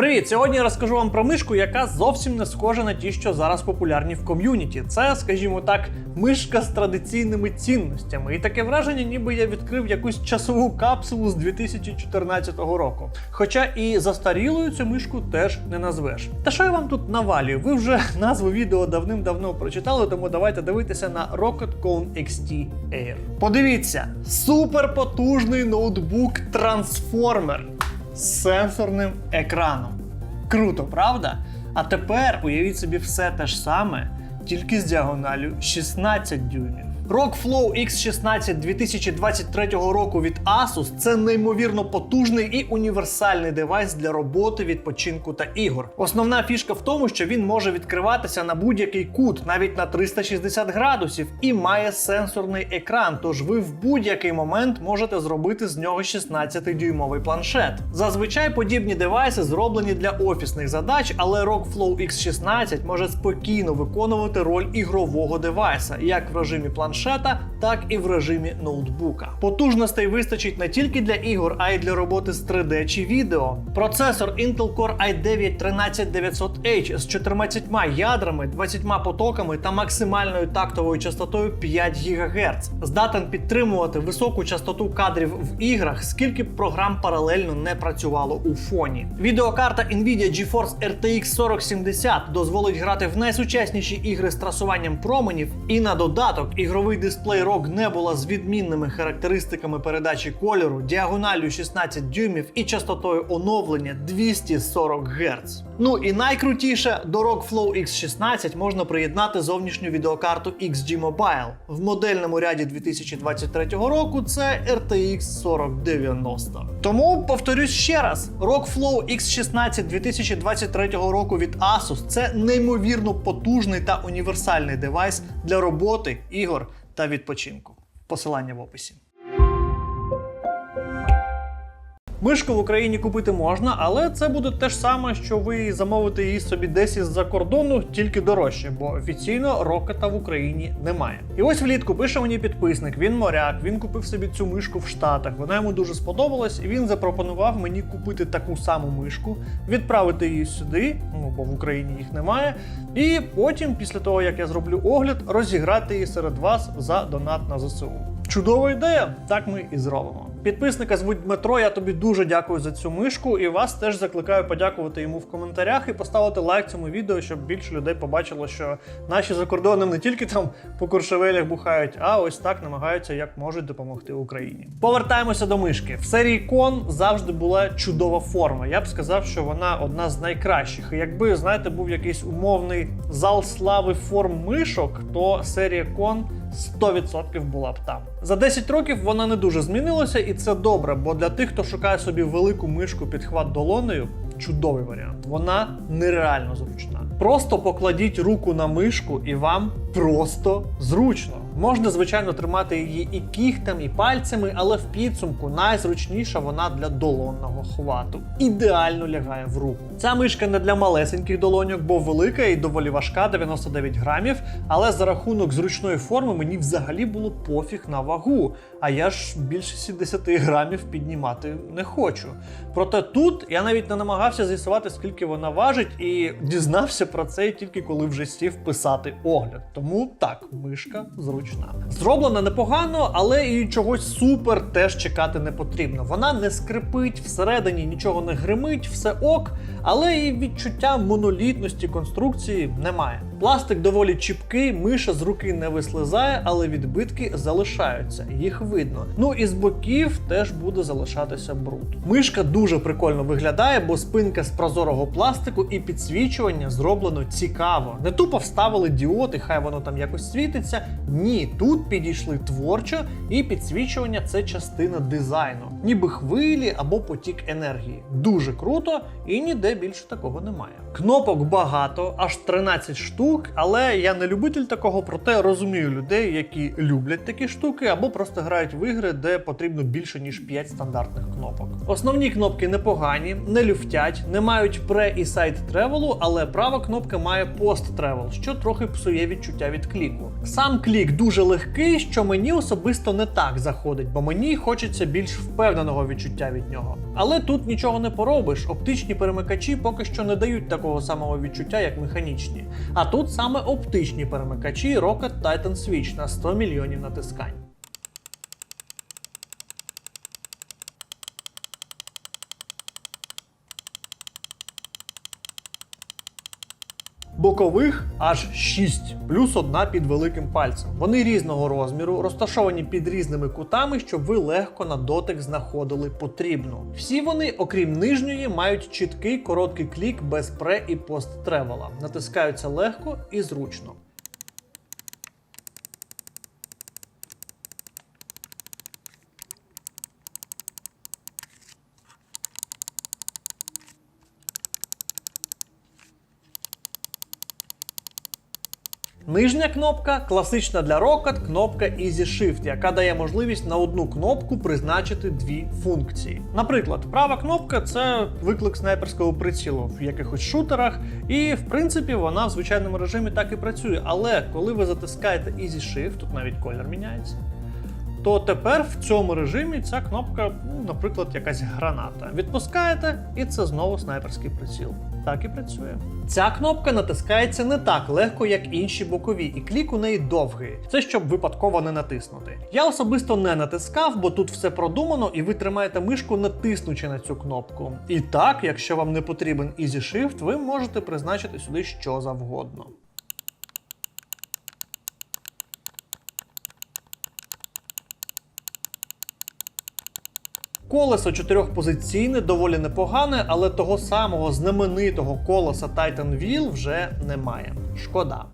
Привіт! Сьогодні я розкажу вам про мишку, яка зовсім не схожа на ті, що зараз популярні в ком'юніті. Це, скажімо так, мишка з традиційними цінностями. І таке враження, ніби я відкрив якусь часову капсулу з 2014 року. Хоча і застарілою цю мишку теж не назвеш. Та що я вам тут навалюю? Ви вже назву відео давним-давно прочитали, тому давайте дивитися на Rocket Cone XT Air. Подивіться, суперпотужний ноутбук трансформер сенсорним екраном. Круто, правда? А тепер уявіть собі все те ж саме, тільки з діагоналю 16 дюймів. Rockflow X16 2023 року від Asus це неймовірно потужний і універсальний девайс для роботи, відпочинку та ігор. Основна фішка в тому, що він може відкриватися на будь-який кут, навіть на 360 градусів, і має сенсорний екран. Тож ви в будь-який момент можете зробити з нього 16-дюймовий планшет. Зазвичай подібні девайси зроблені для офісних задач, але Rockflow X16 може спокійно виконувати роль ігрового девайса, як в режимі планшета, так і в режимі ноутбука. Потужностей вистачить не тільки для ігор, а й для роботи з 3D чи відео. Процесор Intel Core i9 13900H з 14 ядрами, 20 потоками та максимальною тактовою частотою 5 ГГц. Здатен підтримувати високу частоту кадрів в іграх, скільки б програм паралельно не працювало у фоні. Відеокарта Nvidia GeForce RTX 4070 дозволить грати в найсучасніші ігри з трасуванням променів, і на додаток ігровий дисплей ROG Nebula з відмінними характеристиками передачі кольору, діагоналлю 16 дюймів і частотою оновлення 240 Гц. Ну і найкрутіше до ROG Flow X16 можна приєднати зовнішню відеокарту XG Mobile. В модельному ряді 2023 року це RTX 4090. Тому повторюсь ще раз: ROG Flow X16 2023 року від Asus це неймовірно потужний та універсальний девайс для роботи, ігор та відпочинку. Посилання в описі. Мишку в Україні купити можна, але це буде те ж саме, що ви замовите її собі десь із-за кордону, тільки дорожче, бо офіційно рокета в Україні немає. І ось влітку пише мені підписник, він моряк, він купив собі цю мишку в Штатах. Вона йому дуже сподобалась, і він запропонував мені купити таку саму мишку, відправити її сюди, ну бо в Україні їх немає. І потім, після того як я зроблю огляд, розіграти її серед вас за донат на ЗСУ. Чудова ідея, так ми і зробимо. Підписника звуть Дмитро. Я тобі дуже дякую за цю мишку, і вас теж закликаю подякувати йому в коментарях і поставити лайк цьому відео, щоб більше людей побачило, що наші за кордоном не тільки там по куршевелях бухають, а ось так намагаються як можуть допомогти Україні. Повертаємося до мишки. В серії Кон завжди була чудова форма. Я б сказав, що вона одна з найкращих. І якби знаєте, був якийсь умовний зал слави форм мишок, то серія Кон. 100% була б там. За 10 років вона не дуже змінилася, і це добре, бо для тих, хто шукає собі велику мишку під хват долонею, чудовий варіант. Вона нереально зручна. Просто покладіть руку на мишку, і вам просто зручно. Можна, звичайно, тримати її і кігтем, і пальцями, але в підсумку найзручніша вона для долонного хвату. Ідеально лягає в руку. Ця мишка не для малесеньких долоньок, бо велика і доволі важка, 99 грамів. Але за рахунок зручної форми мені взагалі було пофіг на вагу. А я ж більше 70 грамів піднімати не хочу. Проте тут я навіть не намагався з'ясувати, скільки вона важить, і дізнався про це тільки коли вже сів писати огляд. Тому так, мишка зручна. Зроблена непогано, але і чогось супер теж чекати не потрібно. Вона не скрипить, всередині нічого не гримить, все ок, але і відчуття монолітності конструкції немає. Пластик доволі чіпкий, миша з руки не вислизає, але відбитки залишаються, їх видно. Ну і з боків теж буде залишатися бруд. Мишка дуже прикольно виглядає, бо спинка з прозорого пластику і підсвічування зроблено цікаво. Не тупо вставили діод, і хай воно там якось світиться. Ні, тут підійшли творчо, і підсвічування це частина дизайну, ніби хвилі або потік енергії. Дуже круто, і ніде більше такого немає. Кнопок багато, аж 13 штук, але я не любитель такого, проте розумію людей, які люблять такі штуки, або просто грають в ігри, де потрібно більше ніж 5 стандартних кнопок. Основні кнопки непогані, не люфтять, не мають пре і сайт тревелу, але права кнопка має пост тревел, що трохи псує відчуття від кліку. Сам клік дуже легкий, що мені особисто не так заходить, бо мені хочеться більш впевненого відчуття від нього. Але тут нічого не поробиш. Оптичні перемикачі поки що не дають такого самого відчуття, як механічні. А тут саме оптичні перемикачі Rocket Titan Switch на 100 мільйонів натискань. Бокових аж 6, плюс одна під великим пальцем. Вони різного розміру, розташовані під різними кутами, щоб ви легко на дотик знаходили потрібну. Всі вони, окрім нижньої, мають чіткий короткий клік без пре і пост тревела. Натискаються легко і зручно. Нижня кнопка класична для Rocket кнопка Easy Shift, яка дає можливість на одну кнопку призначити дві функції. Наприклад, права кнопка це виклик снайперського прицілу в якихось шутерах, і в принципі вона в звичайному режимі так і працює. Але коли ви затискаєте Easy Shift, тут навіть колір міняється. То тепер в цьому режимі ця кнопка, ну, наприклад, якась граната. Відпускаєте, і це знову снайперський приціл. Так і працює. Ця кнопка натискається не так легко, як інші бокові, і клік у неї довгий. Це щоб випадково не натиснути. Я особисто не натискав, бо тут все продумано, і ви тримаєте мишку, натиснучи на цю кнопку. І так, якщо вам не потрібен Easy Shift, ви можете призначити сюди що завгодно. Колесо чотирьохпозиційне доволі непогане, але того самого знаменитого колеса Titan Wheel вже немає. Шкода.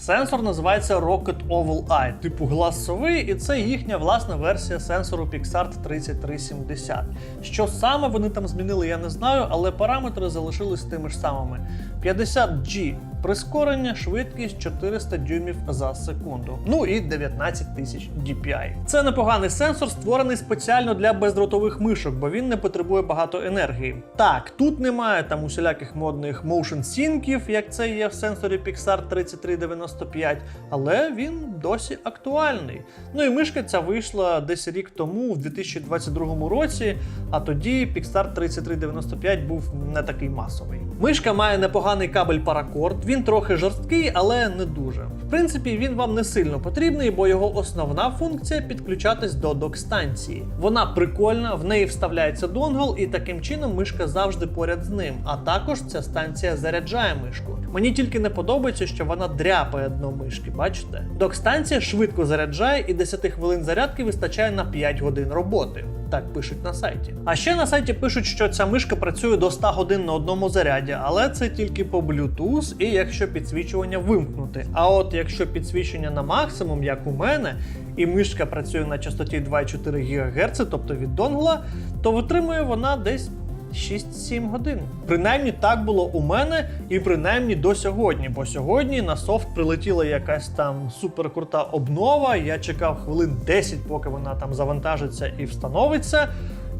Сенсор називається Rocket Oval Eye, типу гласовий, і це їхня власна версія сенсору Pixart 3370. Що саме вони там змінили, я не знаю, але параметри залишились тими ж самими. 50G прискорення, швидкість 400 дюймів за секунду. Ну і 19 тисяч DPI. Це непоганий сенсор, створений спеціально для бездротових мишок, бо він не потребує багато енергії. Так, тут немає там усіляких модних моушен сінків, як це є в сенсорі Pixart 3390. 95, але він досі актуальний. Ну і мишка ця вийшла десь рік тому, в 2022 році. А тоді Pixar 3395 був не такий масовий. Мишка має непоганий кабель паракорд, він трохи жорсткий, але не дуже. В принципі, він вам не сильно потрібний, бо його основна функція підключатись до док-станції. Вона прикольна, в неї вставляється донгол, і таким чином мишка завжди поряд з ним. А також ця станція заряджає мишку. Мені тільки не подобається, що вона дряпає дно мишки, бачите? Док-станція швидко заряджає, і 10 хвилин зарядки вистачає на 5 годин роботи. Так пишуть на сайті. А ще на сайті пишуть, що ця мишка працює до 100 годин на одному заряді, але це тільки по Bluetooth і якщо підсвічування вимкнути. А от якщо підсвічення на максимум, як у мене, і мишка працює на частоті 2,4 ГГц, тобто від донгла, то витримує вона десь 6-7 годин. Принаймні так було у мене, і принаймні до сьогодні. Бо сьогодні на софт прилетіла якась там суперкрута обнова. Я чекав хвилин 10, поки вона там завантажиться і встановиться.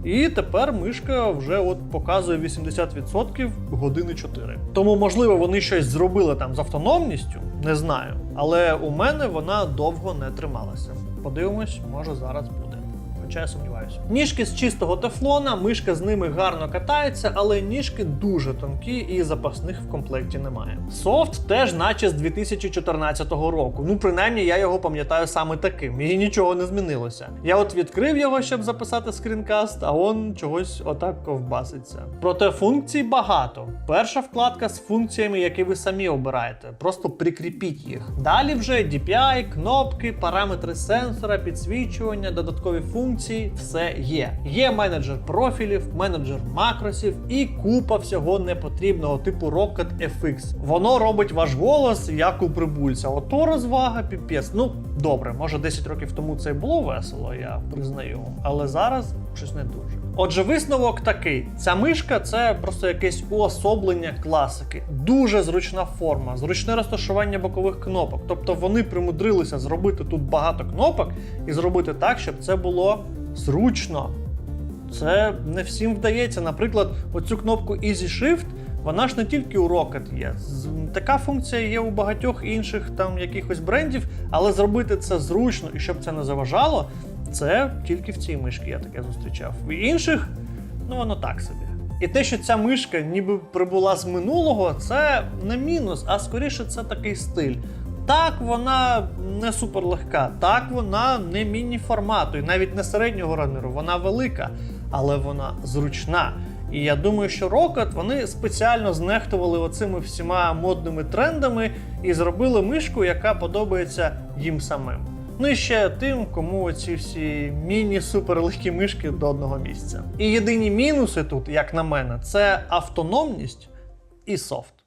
І тепер мишка вже от показує 80% години 4. Тому, можливо, вони щось зробили там з автономністю, не знаю. Але у мене вона довго не трималася. Подивимось, може зараз буде. Хоча я сумніваюся. Ніжки з чистого тефлона, мишка з ними гарно катається, але ніжки дуже тонкі і запасних в комплекті немає. Софт теж, наче з 2014 року. Ну, принаймні, я його пам'ятаю саме таким, і нічого не змінилося. Я от відкрив його, щоб записати скрінкаст, а он чогось отак ковбаситься. Проте функцій багато. Перша вкладка з функціями, які ви самі обираєте. Просто прикріпіть їх. Далі вже DPI, кнопки, параметри сенсора, підсвічування, додаткові функції все є. Є менеджер профілів, менеджер макросів і купа всього непотрібного, типу Rocket FX. Воно робить ваш голос як у прибульця. Ото розвага, піпець. Ну добре, може 10 років тому це було весело, я признаю. Але зараз щось не дуже. Отже, висновок такий: ця мишка це просто якесь уособлення класики. Дуже зручна форма, зручне розташування бокових кнопок. Тобто вони примудрилися зробити тут багато кнопок і зробити так, щоб це було зручно. Це не всім вдається. Наприклад, оцю кнопку Easy Shift, вона ж не тільки у Rocket є. Така функція є у багатьох інших там якихось брендів, але зробити це зручно і щоб це не заважало, це тільки в цій мишці я таке зустрічав. У інших, ну воно так собі. І те, що ця мишка ніби прибула з минулого, це не мінус, а скоріше це такий стиль. Так, вона не суперлегка, так вона не міні-формату, і навіть не середнього розміру, вона велика, але вона зручна. І я думаю, що Rocket вони спеціально знехтували оцими всіма модними трендами і зробили мишку, яка подобається їм самим. Ну і ще тим, кому ці всі міні-суперлегкі мишки до одного місця. І єдині мінуси тут, як на мене, це автономність і софт.